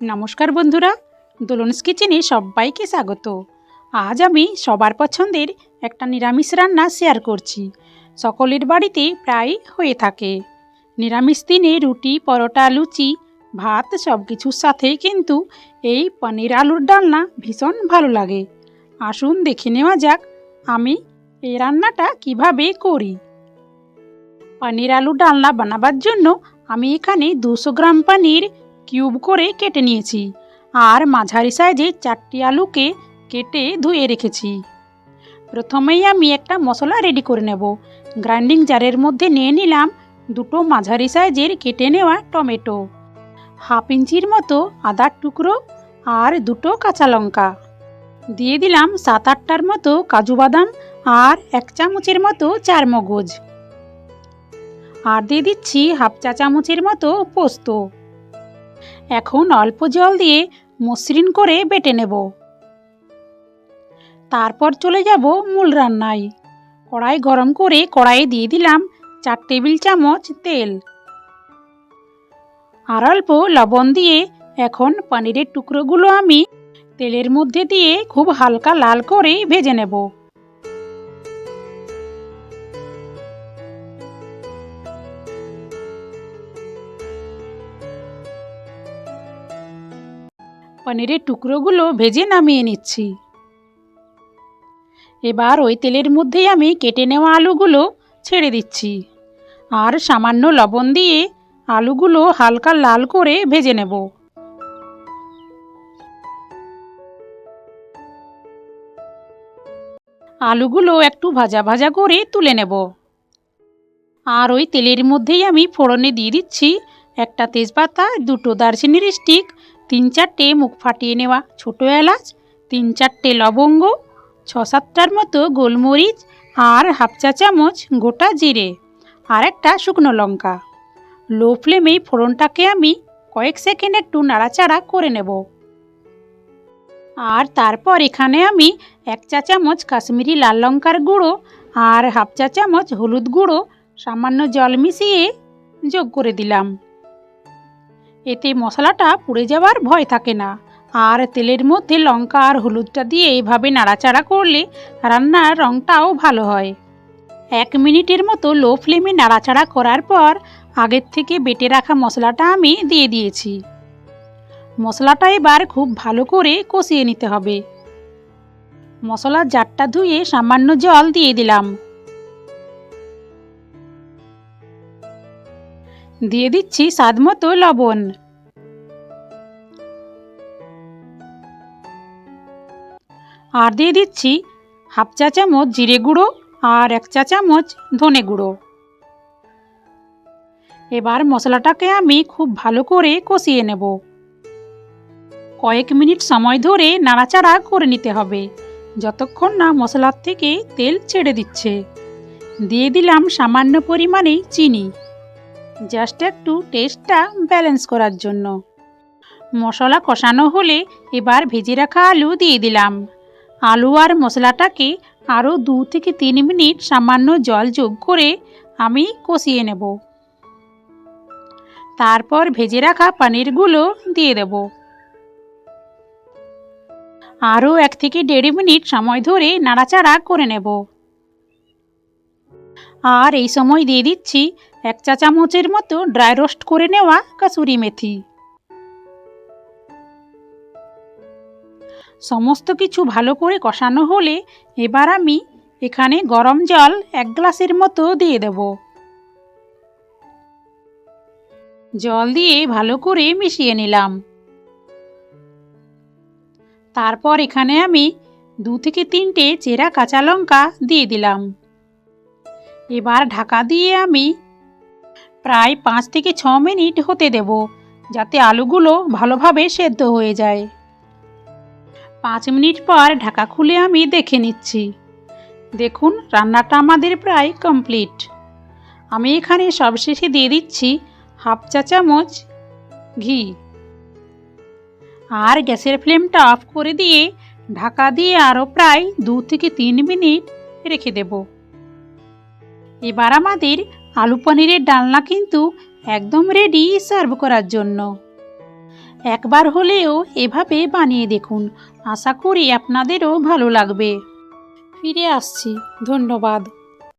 নমস্কার বন্ধুরা, দোলনস কিচেনে সবাইকে স্বাগত। আজ আমি সবার পছন্দের একটা নিরামিষ রান্না শেয়ার করছি। সকলের বাড়িতে প্রায় হয়ে থাকে। নিরামিষ দিনে রুটি, পরোটা, লুচি, ভাত সব কিছুর সাথে কিন্তু এই পনির আলুর ডালনা ভীষণ ভালো লাগে। আসুন দেখে নেওয়া যাক আমি এই রান্নাটা কীভাবে করি। পনির আলু ডালনা বানাবার জন্য আমি এখানে দুশো গ্রাম পনির কিউব করে কেটে নিয়েছি। আর মাঝারি সাইজে চারটি আলুকে কেটে ধুয়ে রেখেছি। প্রথমেই আমি একটা মশলা রেডি করে নেব। গ্রাইন্ডিং জারের মধ্যে নিয়ে নিলাম দুটো মাঝারি সাইজের কেটে নেওয়া টমেটো। হাফ ইঞ্চির মতো আদার টুকরো আর দুটো কাঁচা লঙ্কা। দিয়ে দিলাম সাত আটটার মতো কাজু বাদাম আর এক চামচের মতো চার মগজ। আর দিয়ে দিচ্ছি হাফ চা চামচের মতো পোস্ত। এখন অল্প জল দিয়ে মসৃণ করে বেটে নেব। তারপর চলে যাব মূল রান্নায়। কড়াই গরম করে কড়াইয়ে দিয়ে দিলাম চার টেবিল চামচ তেল। আর অল্প লবণ দিয়ে এখন পনিরের টুকরোগুলো আমি তেলের মধ্যে দিয়ে খুব হালকা লাল করে ভেজে নেব। পনিরের টুকরোগুলো ভেজে নামিয়ে নিচ্ছি। এবার ওই তেলের মধ্যেই আমি কেটে নেওয়া আলুগুলো ছেড়ে দিচ্ছি আর সামান্য লবণ দিয়ে আলুগুলো হালকা লাল করে ভেজে নেব। আলুগুলো একটু ভাজা ভাজা করে তুলে নেব। আর ওই তেলের মধ্যেই আমি ফোড়নে দিয়ে দিচ্ছি একটা তেজপাতা, দুটো দারচিনির স্টিক তিন চারটে মুখ ফাটিয়ে নেওয়া ছোটো এলাচ তিন চারটে লবঙ্গ ছ সাতটার মতো গোলমরিচ আর হাফ চা চামচ গোটা জিরে আর একটা শুকনো লঙ্কা। লো ফ্লেমেই ফোড়নটাকে আমি কয়েক সেকেন্ড একটু নাড়াচাড়া করে নেব। আর তারপর এখানে আমি এক চা চামচ কাশ্মীরি লাল লঙ্কার গুঁড়ো আর হাফ চা চামচ হলুদ গুঁড়ো সামান্য জল মিশিয়ে যোগ করে দিলাম। এতে মশলাটা পুড়ে যাওয়ার ভয় থাকে না। আর তেলের মধ্যে লঙ্কা আর হলুদটা দিয়ে এইভাবে নাড়াচাড়া করলে রান্নার রঙটাও ভালো হয়। এক মিনিটের মতো লো ফ্লেমে নাড়াচাড়া করার পর আগের থেকে বেটে রাখা মশলাটা আমি দিয়ে দিয়েছি। মশলাটা এবার খুব ভালো করে কষিয়ে নিতে হবে। মশলার জারটা ধুয়ে সামান্য জল দিয়ে দিলাম। দিয়ে দিচ্ছি স্বাদ মতো লবণ। আর দিয়ে দিচ্ছি হাফ চা চামচ জিরে গুঁড়ো আর এক চা চামচ ধনে গুঁড়ো। এবার মশলাটাকে আমি খুব ভালো করে কষিয়ে নেব। কয়েক মিনিট সময় ধরে নাড়াচাড়া করে নিতে হবে, যতক্ষণ না মশলার থেকে তেল ছেড়ে দিচ্ছে। দিয়ে দিলাম সামান্য পরিমাণে চিনি। জাস্ট একটু টেস্টটা ব্যালেন্স করার জন্য। মশলা কষানো হলে এবার ভেজে রাখা আলু দিয়ে দিলাম। আলু আর মশলাটাকে আরও দু থেকে তিন মিনিট সামান্য জল যোগ করে আমি কষিয়ে নেব। তারপর ভেজে রাখা পনিরগুলো দিয়ে দেব। আরও এক থেকে দেড় মিনিট সময় ধরে নাড়াচাড়া করে নেব। আর এই সময় দিয়ে দিচ্ছি এক চা চামচের মতো ড্রাই রোস্ট করে নেওয়া কাসুরি মেথি। সমস্ত কিছু ভালো করে কষানো হলে এবার আমি এখানে গরম জল এক গ্লাসের মতো দিয়ে দেব। জল দিয়ে ভালো করে মিশিয়ে নিলাম। তারপর এখানে আমি দু থেকে তিনটে চেরা কাঁচা লঙ্কা দিয়ে দিলাম। এবার ঢাকা দিয়ে আমি প্রায় পাঁচ থেকে ছ মিনিট হতে দেব, যাতে আলুগুলো ভালোভাবে সেদ্ধ হয়ে যায়। পাঁচ মিনিট পর ঢাকা খুলে আমি দেখে নিচ্ছি। দেখুন, রান্নাটা আমাদের প্রায় কমপ্লিট। আমি এখানে সবশেষে দিয়ে দিচ্ছি হাফ চা চামচ ঘি। আর গ্যাসের ফ্লেমটা অফ করে দিয়ে ঢাকা দিয়ে আরও প্রায় দু থেকে তিন মিনিট রেখে দেব। এবার আমাদের আলু পনিরের ডালনা কিন্তু একদম রেডি সার্ভ করার জন্য। একবার হলেও এভাবে বানিয়ে দেখুন, আশা করি আপনাদেরও ভালো লাগবে। ফিরে আসছি, ধন্যবাদ।